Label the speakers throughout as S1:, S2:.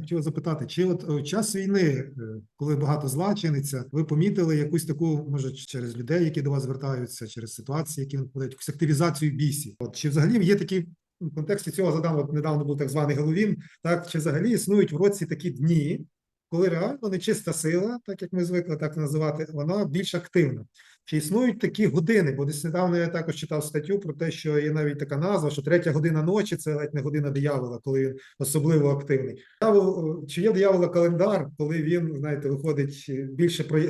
S1: хотів запитати, чи от у час війни, е, коли багато зла чиниться, ви помітили якусь таку, може, через людей, які до вас звертаються, через ситуації, які виникають, якусь активізацію бісів? От чи взагалі є такі в контексті цього задам, от недавно був так званий Головін. так чи взагалі існують в році такі дні, коли реально нечиста сила, так як ми звикли так називати, вона більш активна. Чи існують такі години? Бо десь недавно я також читав статтю про те, що є навіть така назва, що третя година ночі це ледь не година диявола, коли він особливо активний. Е, чи є диявола календар, коли він, знаєте, виходить е, більше про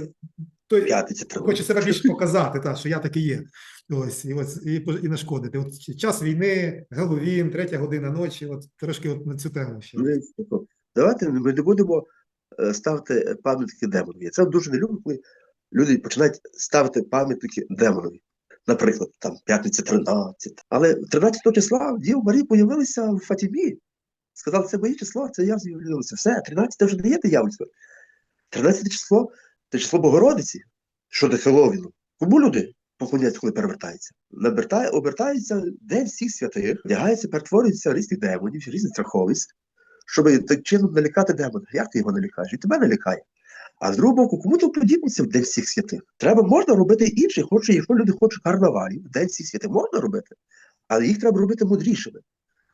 S1: той хоче себе більше показати, та, що я таки є. Ось, і ось і, і нашкодити. От час війни, Геловін, третя година ночі, от трошки от на цю тему ще.
S2: Ну, типу, Давайте ми не будемо е, ставити пам'ятники демонові. Це дуже не люблю, коли люди починають ставити пам'ятники демонові. Наприклад, там п'ятниця 13. Але 13 числа Діва Марія появилися в Фатімі. Сказали, це моє число, це я з'явилася. Все, 13 вже не є диявольство. 13 число це число Богородиці, що до Хеловіну. Кому люди поклоняються, коли перевертаються? Набертає, обертаються День всіх святих, вдягаються, перетворюються різних демонів, різних страховиськ, щоб так чином налякати демона. Як ти його налякаєш? І тебе налякає. А з другого боку, кому то подібніться в День всіх святих? Треба можна робити інші, хоче, якщо люди хочуть карнавалів, День всіх святих можна робити, але їх треба робити мудрішими.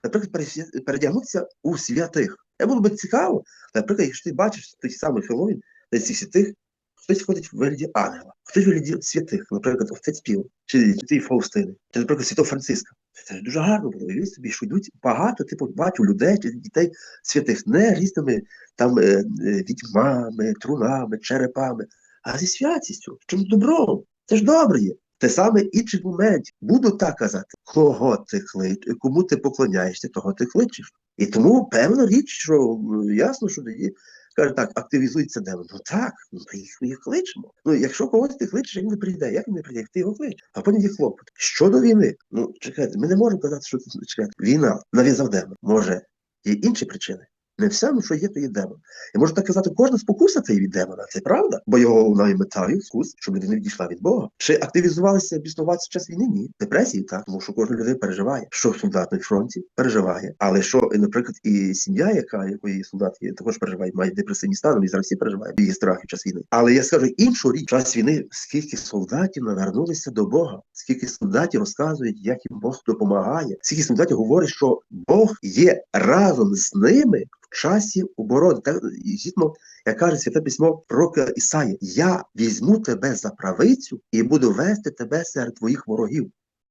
S2: Наприклад, передягнутися у святих. Це було б цікаво. Наприклад, якщо ти бачиш той самий Хеллоуін, День всіх святих, хтось ходить в вигляді ангела, хтось в вигляді святих, наприклад, отець Піл, чи святий Фаустини, чи, наприклад, святого Франциска. Це ж дуже гарно було. Уявіть собі, що йдуть багато, типу, бачу людей дітей святих, не різними там е, е, відьмами, трунами, черепами, а зі святістю, чим добром. Це ж добре є. Те саме інших моментів. Буду так казати, кого ти клич, кому ти поклоняєшся, того ти кличеш. І тому певна річ, що ясно, що тоді каже так, активізується демон. Ну так, ну їх, їх кличемо. Ну якщо когось ти кличеш, він не прийде. Як він не прийде? Як ти його кличеш? А потім є клопот. Щодо війни, ну чекайте, ми не можемо казати, що чекайте. Війна нав'язав демон. Може, є інші причини. Не все, ну, що є, то є демон. І можна так казати, кожна спокуса це є від демона, це правда, бо його і метою, скус, щоб людина відійшла від Бога. Чи активізувалися біснуватися в час війни? Ні. Депресії, так, тому що кожна людина переживає, що солдат на фронті переживає. Але що, наприклад, і сім'я, яка якої солдат є, також переживає, має депресивні стани, і зараз всі переживають її страхи в час війни. Але я скажу іншу річ, час війни, скільки солдатів навернулися до Бога, скільки солдатів розказують, як їм Бог допомагає, скільки солдатів говорять, що Бог є разом з ними в часі оборони. Так згідно, як каже святе письмо пророка Ісаї, я візьму тебе за правицю і буду вести тебе серед твоїх ворогів.